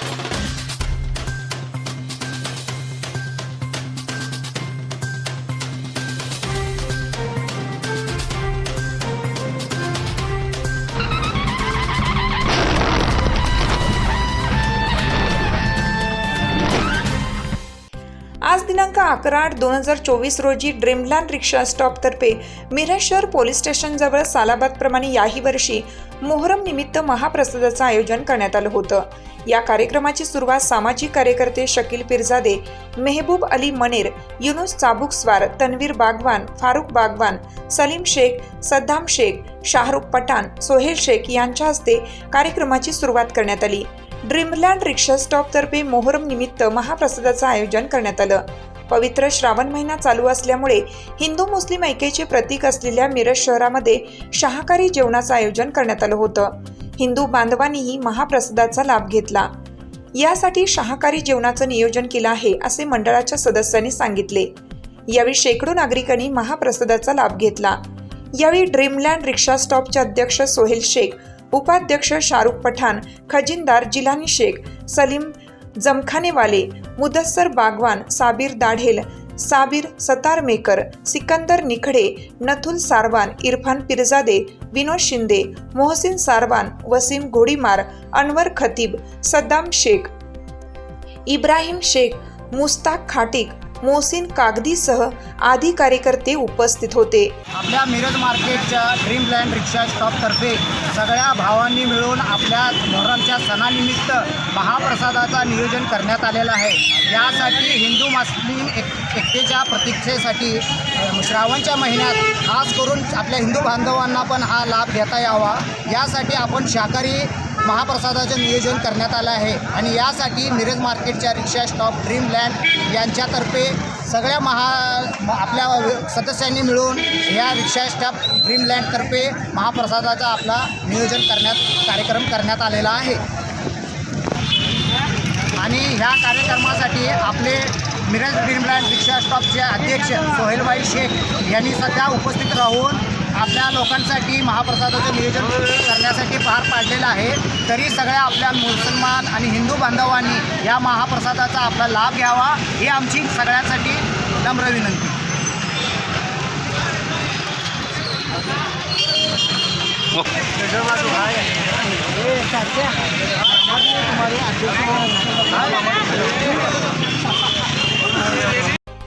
Thank you. दिनांक अकरा आठ दोन हजार चोवीस रोजी ड्रीमलँड रिक्षा स्टॉपतर्फे मिरज शहर पोलीस स्टेशनजवळ सालाबादप्रमाणे याही वर्षी मोहरम निमित्त महाप्रसादाचं आयोजन करण्यात आलं होतं. या कार्यक्रमाची सुरुवात सामाजिक कार्यकर्ते शकील पिरजादे मेहबूब अली मनेर युनुस चाबुकस्वार तन्वीर बागवान फारुख बागवान सलीम शेख सद्दाम शेख शाहरुख पठाण सोहेल शेख यांच्या हस्ते कार्यक्रमाची सुरुवात करण्यात आली. ड्रीमलँड रिक्षा स्टॉपतर्फे मोहरम निमित्त महाप्रसादाचं आयोजन करण्यात आलं. पवित्र श्रावण महिना चालू असल्यामुळे हिंदू मुस्लिम ऐक्याचे प्रतीक असलेल्या मिरज शहरामध्ये शाकाहारी जेवणाचं आयोजन करण्यात आलं होतं. हिंदू बांधवांनीही महाप्रसादाचा लाभ घेतला. यासाठी शाकाहारी जेवणाचं नियोजन केलं आहे असे मंडळाच्या सदस्यांनी सांगितले. यावेळी शेकडो नागरिकांनी महाप्रसादाचा लाभ घेतला. यावेळी ड्रीमलँड रिक्षा स्टॉपचे अध्यक्ष सोहेल शेख उपाध्यक्ष शाहरुख पठाण खजिनदार जिलानी शेख सलीम जमखानेवाले मुदस्सर बागवान साबीर दाढेल साबीर सतारमेकर सिकंदर निखडे नथुल सारवान इरफान पिरजादे विनोद शिंदे मोहसिन सारवान वसीम घोडीमार अनवर खतीब सद्दाम शेख इब्राहिम शेख मुस्ताक खाटिक मोहसिन कागदीसह आदी कार्यकर्ते उपस्थित होते. आपल्या मिरज मार्केटच्या ड्रीमलँड रिक्षा स्टॉपतर्फे सगळ्या भावांनी मिळून आपल्या मोहरमच्या सणानिमित्त महाप्रसादाचा नियोजन करण्यात आलेलं आहे. यासाठी हिंदू मुस्लिम एक एकतेच्या प्रतीक्षेसाठी श्रावणच्या महिन्यात खास करून आपल्या हिंदू बांधवांना पण हा लाभ घेता यावा. यासाठी आपण शाकाहारी महाप्रसादाचं नियोजन करण्यात आलं आहे. आणि यासाठी मिरज मार्केटच्या रिक्षा स्टॉप ड्रीमलँड यांच्यातर्फे सगळ्या महा आपल्या सदस्यांनी मिळून या रिक्षा स्टॉप ड्रीमलँडतर्फे महाप्रसादाचा आपला नियोजन करण्यात कार्यक्रम करण्यात आलेला आहे. आणि ह्या कार्यक्रमासाठी आपले मिरज ड्रीमलँड रिक्षा स्टॉपचे अध्यक्ष सोहेलबाई शेख यांनी सध्या उपस्थित राहून आपल्या लोकांसाठी महाप्रसादाचं नियोजन करण्यासाठी पार पाडलेलं आहे. तरी सगळ्या आपल्या मुसलमान आणि हिंदू बांधवांनी या महाप्रसादाचा आपला लाभ घ्यावा ही आमची सगळ्यांसाठी नम्र विनंती. हो.